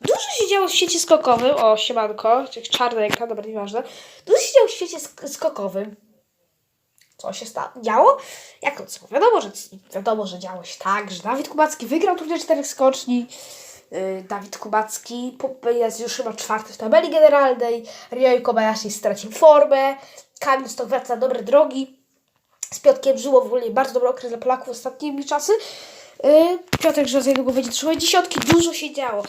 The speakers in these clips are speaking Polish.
Dużo się działo w świecie skokowym. O, siemanko. Czarny ekran, dobra, nieważne. Dużo się działo w świecie sk- skokowym. Co się stało? Działo? Jak to co? Wiadomo, że wiadomo, że działo się tak, że Dawid Kubacki wygrał turniej czterech skoczni. Yy, Dawid Kubacki jest już chyba czwarty w tabeli generalnej. Ryoyu Kobayashi stracił formę. Kamil Stok wraca dobre drogi. Z Piotkiem Żyło w ogóle bardzo dobry okres dla Polaków ostatnimi czasy. Yy, Piotrek, że za niedługo będzie trzymać dziesiątki. Dużo się działo.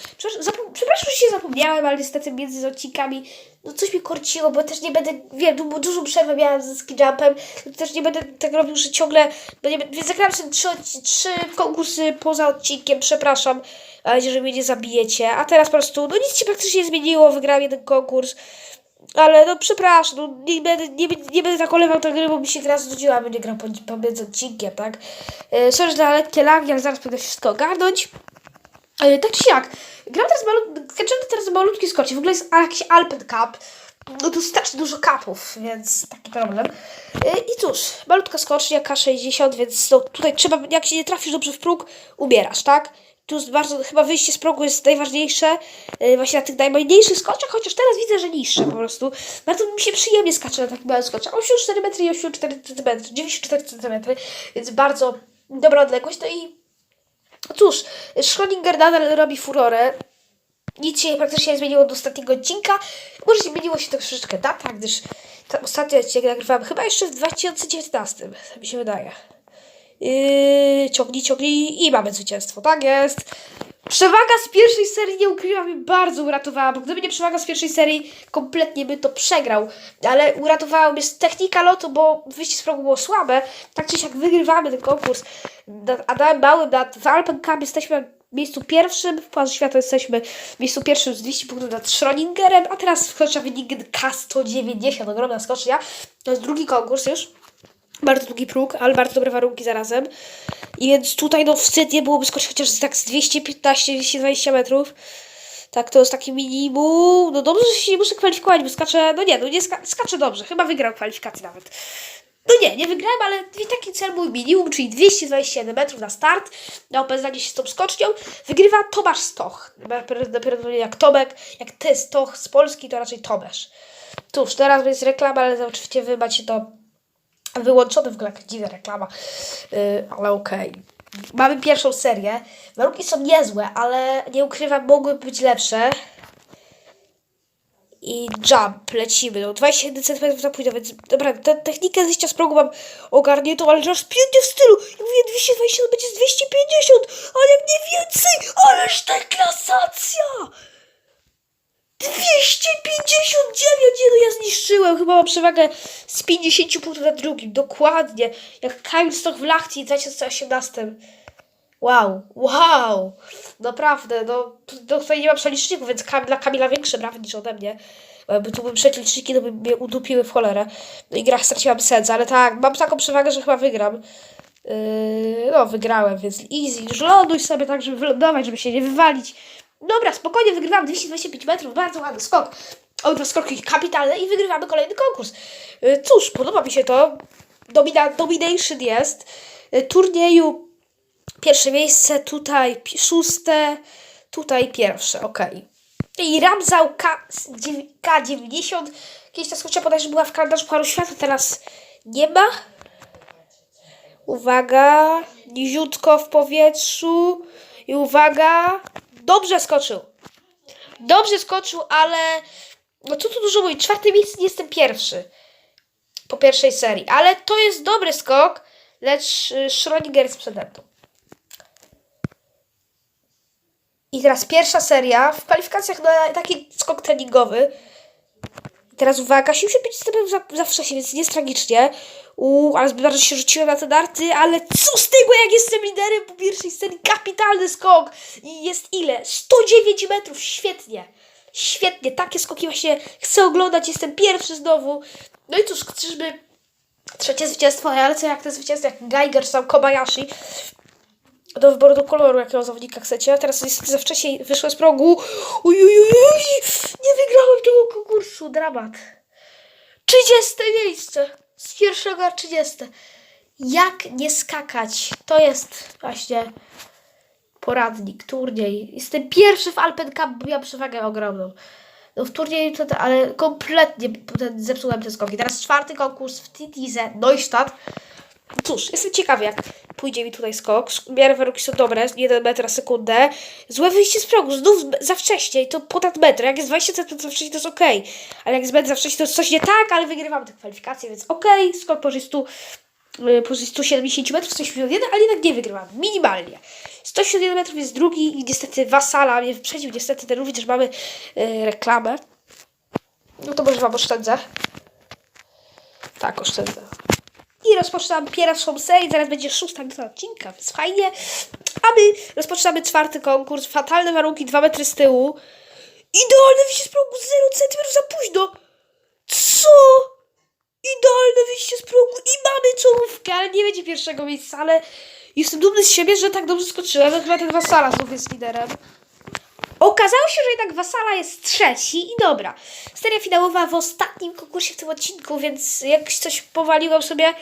Przepraszam, że się zapomniałem, ale niestety między odcinkami no coś mi korciło, bo też nie będę, wiem, du- dużą przerwę miałam ze ski jumpem, też nie będę tak robił, że ciągle, będę, więc zagrałam sobie trzy, trzy konkursy poza odcinkiem, przepraszam, ale jeżeli mnie nie zabijecie, a teraz po prostu, no nic się praktycznie nie zmieniło, wygrałam jeden konkurs, ale no przepraszam, no, nie, będę, nie, nie będę tak olewał tej gry, bo mi się teraz znudziła, będę grał po- pomiędzy odcinkiem, tak? E, sorry za lekkie lagi, ale zaraz będę wszystko ogarnąć. E, tak czy siak, gram teraz malut... teraz malutki skocie, w ogóle jest jakiś Alpen Cup, no tu strasznie dużo kapów, więc taki problem. E, I cóż, malutka skocznia K60, więc no, tutaj trzeba, jak się nie trafisz dobrze w próg, umierasz, tak? Tu jest bardzo, chyba wyjście z progu jest najważniejsze, e, właśnie na tych najmniejszych skoczach, chociaż teraz widzę, że niższe po prostu. Bardzo mi się przyjemnie skacze na takim małym skoczach. 84 metry i 84 cm, 94 cm, więc bardzo dobra odległość. No i cóż, Schrödinger nadal robi furorę. Nic się praktycznie nie zmieniło do ostatniego odcinka. Może zmieniło się to troszeczkę data, gdyż ostatni odcinek nagrywałem chyba jeszcze w 2019, tak mi się wydaje. Yy, ciągnij, ciągnij i mamy zwycięstwo, tak jest. Przewaga z pierwszej serii nie ukrywam mnie bardzo uratowała, bo gdyby nie przewaga z pierwszej serii, kompletnie by to przegrał. Ale uratowała mnie technika lotu, bo wyjście z progu było słabe. Tak czy siak wygrywamy ten konkurs. Nad Adamem Małym, nad w Alpen Cup jesteśmy w miejscu pierwszym, w Pucharze Świata jesteśmy w miejscu pierwszym z 200 punktów nad Schrodingerem, a teraz wkracza wynik K190, ogromna skocznia. To jest drugi konkurs już. Bardzo długi próg, ale bardzo dobre warunki zarazem. I więc tutaj no wstydnie byłoby skoczyć chociaż tak z 215-220 metrów. Tak, to jest taki minimum. No dobrze, że się nie muszę kwalifikować, bo skaczę, no nie, no nie ska skaczę dobrze. Chyba wygram kwalifikację nawet. No nie, nie wygrałem, ale taki cel mój minimum, czyli 227 metrów na start, na opełzanie się z tą skocznią, wygrywa Tomasz Stoch. Dopiero, jak Tomek, jak ty Stoch z Polski, to raczej Tomasz. Cóż, teraz jest reklama, ale oczywiście wy macie to wyłączone w ogóle dziwna reklama, yy, ale okej. Mamy pierwszą serię. Warunki są niezłe, ale nie ukrywam, mogły być lepsze. I jump, lecimy. No 27 cm późno, więc dobra, tę technikę zejścia z progu mam ogarniętą, ale aż pięknie w stylu. Ja mówię 220, to będzie z 250, ale jak nie więcej, ależ ta klasacja! 259! Nie no, ja zniszczyłem. Chyba mam przewagę z 50 punktów na drugim. Dokładnie. Jak Kamil Stok w Lachti w 2018. Wow, wow. Naprawdę, no to tutaj nie ma przeliczników, więc Kam, dla Kamila większe brawy niż ode mnie. Bo tu były przeliczniki, to by mnie udupiły w cholerę. No i gra straciłam sens, ale tak, mam taką przewagę, że chyba wygram. Yy, no, wygrałem, więc easy. Już ląduj sobie tak, żeby wylądować, żeby się nie wywalić. Dobra, spokojnie wygrywam 225 metrów, bardzo ładny skok. Obydwa skoki kapitalne i wygrywamy kolejny konkurs. Yy, Cóż, podoba mi się to. Domina, domination jest. Yy, Turnieju pierwsze miejsce, tutaj szóste, tutaj pierwsze, okej. I Ramzał K, dziew- K90. Kiedyś ta skocznia podać, że była w kalendarzu Pucharu Świata, teraz nie ma. Uwaga, niziutko w powietrzu. I uwaga, dobrze skoczył. Dobrze skoczył, ale no co tu dużo mówić, czwarte miejsce nie jestem pierwszy po pierwszej serii, ale to jest dobry skok, lecz y, Schrödinger jest przede mną. I teraz pierwsza seria w kwalifikacjach na taki skok treningowy. Teraz uwaga, 75 stopni za, za wcześnie, więc nie jest tragicznie. Uuu, ale zbyt bardzo się rzuciłem na te darty, ale co z tego, jak jestem liderem po pierwszej serii? Kapitalny skok! I jest ile? 109 metrów, świetnie! Świetnie, takie skoki właśnie chcę oglądać, jestem pierwszy znowu. No i cóż, czyżby trzecie zwycięstwo, ale co jak te zwycięstwo, jak Geiger, sam Kobayashi, do wyboru do koloru, jakiego zawodnika chcecie. A teraz jest za wcześnie wyszło z progu. Uj, uj, uj, uj, nie wygrałem tego konkursu. Dramat. 30 miejsce. Z pierwszego na 30. Jak nie skakać? To jest właśnie poradnik, turniej. Jestem pierwszy w Alpen Cup, bo miałam przewagę ogromną. No w turnieju to, to ale kompletnie zepsułem te skoki. Teraz czwarty konkurs w Titize Neustadt. Cóż, jestem ciekawy, jak pójdzie mi tutaj skok. Miary warunki są dobre, 1 metr na sekundę. Złe wyjście z progu, znów za wcześnie i to ponad metr. Jak jest 20 cm za wcześnie, to jest okej. Ale jak jest metr za wcześnie, to jest coś nie tak, ale wygrywam te kwalifikacje, więc okej. Skok powyżej 100, y, 170 metrów, 171, ale jednak nie wygrywam. Minimalnie. 171 metrów jest drugi i niestety Wasala mnie wyprzedził. Niestety ten również mamy y, reklamę. No to może wam oszczędzę. Tak, oszczędzę. I rozpoczynam pierwszą serię, zaraz będzie szósta minuta odcinka, więc fajnie. A my rozpoczynamy czwarty konkurs, fatalne warunki, 2 metry z tyłu. Idealne wyjście z progu, 0 cm za późno. Co? Idealne wyjście z progu i mamy czołówkę, ale nie będzie pierwszego miejsca, ale jestem dumny z siebie, że tak dobrze skoczyłem, chyba ten Wasala znów jest liderem. Okazało się, że jednak Wasala jest trzeci i dobra. Seria finałowa w ostatnim konkursie w tym odcinku, więc jak coś powaliłam sobie,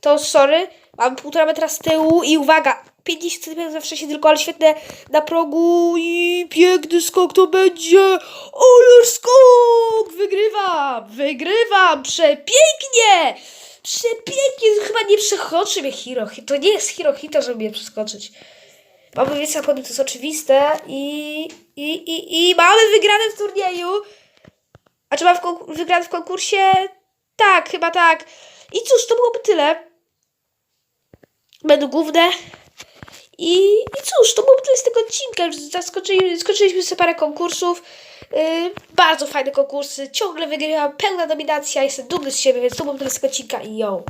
to sorry. Mam półtora metra z tyłu i uwaga, 50 cm za wcześnie tylko, ale świetne na progu i piękny skok to będzie. Ależ skok! Wygrywam! Wygrywam! Przepięknie! Przepięknie! Chyba nie przeskoczy mnie Hiro. To nie jest Hiro Hito, żeby mnie przeskoczyć. Mamy więcej napędu, to jest oczywiste. I, i, i, i mamy wygrane w turnieju. A czy mam w wygrane w konkursie? Tak, chyba tak. I cóż, to byłoby tyle. Będą główne. I, I cóż, to byłoby tyle z tego odcinka. Już zaskoczyli, skoczyliśmy sobie parę konkursów. Yy, bardzo fajne konkursy. Ciągle wygrywam, pełna dominacja. Jestem dumny z siebie, więc to byłoby tyle z tego odcinka i yo.